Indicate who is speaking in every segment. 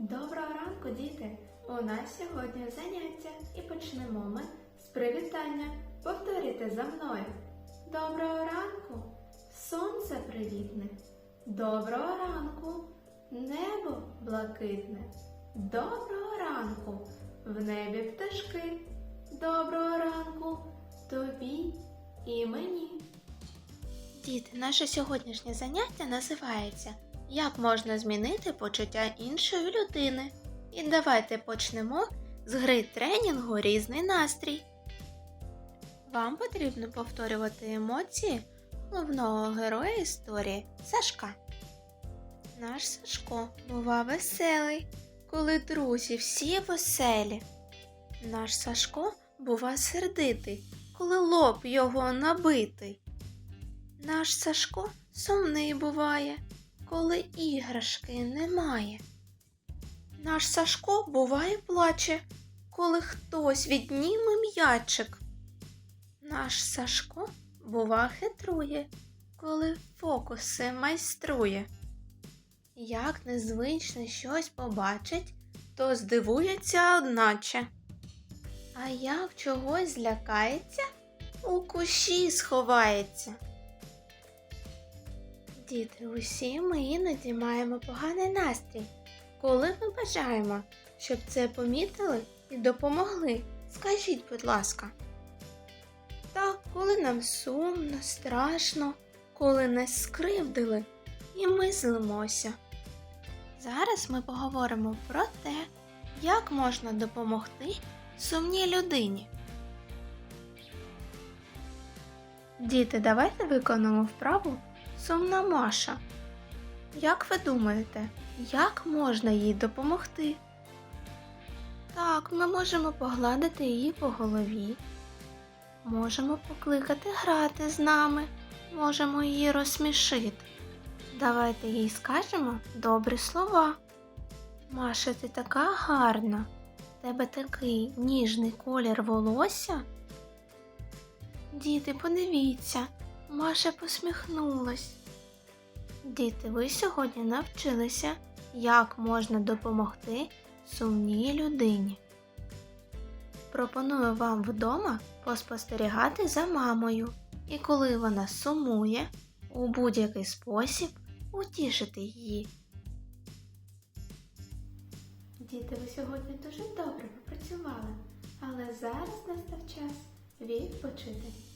Speaker 1: Доброго ранку, діти! У нас сьогодні заняття і почнемо ми з привітання. Повторюйте за мною. Доброго ранку! Сонце привітне. Доброго ранку! Небо блакитне. Доброго ранку! В небі пташки. Доброго ранку тобі і мені. Діти, наше сьогоднішнє заняття називається Як можна змінити почуття іншої людини? І давайте почнемо з гри тренінгу Різний настрій. Вам потрібно повторювати емоції головного героя історії Сашка. Наш Сашко бува веселий, коли друзі всі веселі. Наш Сашко бува сердитий, коли лоб його набитий. Наш Сашко сумний буває, коли іграшки немає. Наш Сашко буває плаче, коли хтось відніме м'ячик. Наш Сашко бува хитрує, коли фокуси майструє. Як незвичне щось побачить, то здивується одначе. А як чогось злякається, у кущі сховається. Діти, усі ми іноді маємо поганий настрій. Коли ми бажаємо, щоб це помітили і допомогли, скажіть, будь ласка. Так, коли нам сумно, страшно, коли нас скривдили, і ми злимося. Зараз ми поговоримо про те, як можна допомогти сумній людині. Діти, давайте виконаємо вправу Сумна Маша. Як ви думаєте, як можна їй допомогти? Так, ми можемо погладити її по голові. Можемо покликати грати з нами, можемо її розсмішити. Давайте їй скажемо добрі слова. Маша, ти така гарна. В Тебе такий ніжний колір волосся. Діти, подивіться, Маша посміхнулась. Діти, ви сьогодні навчилися, як можна допомогти сумній людині. Пропоную вам вдома поспостерігати за мамою і коли вона сумує, у будь-який спосіб утішити її. Діти, ви сьогодні дуже добре попрацювали, але зараз настав час відпочити.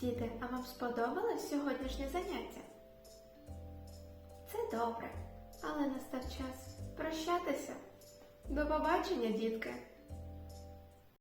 Speaker 1: Діти, а вам сподобалось сьогоднішнє заняття? Це добре, але настав час прощатися. До побачення, дітки!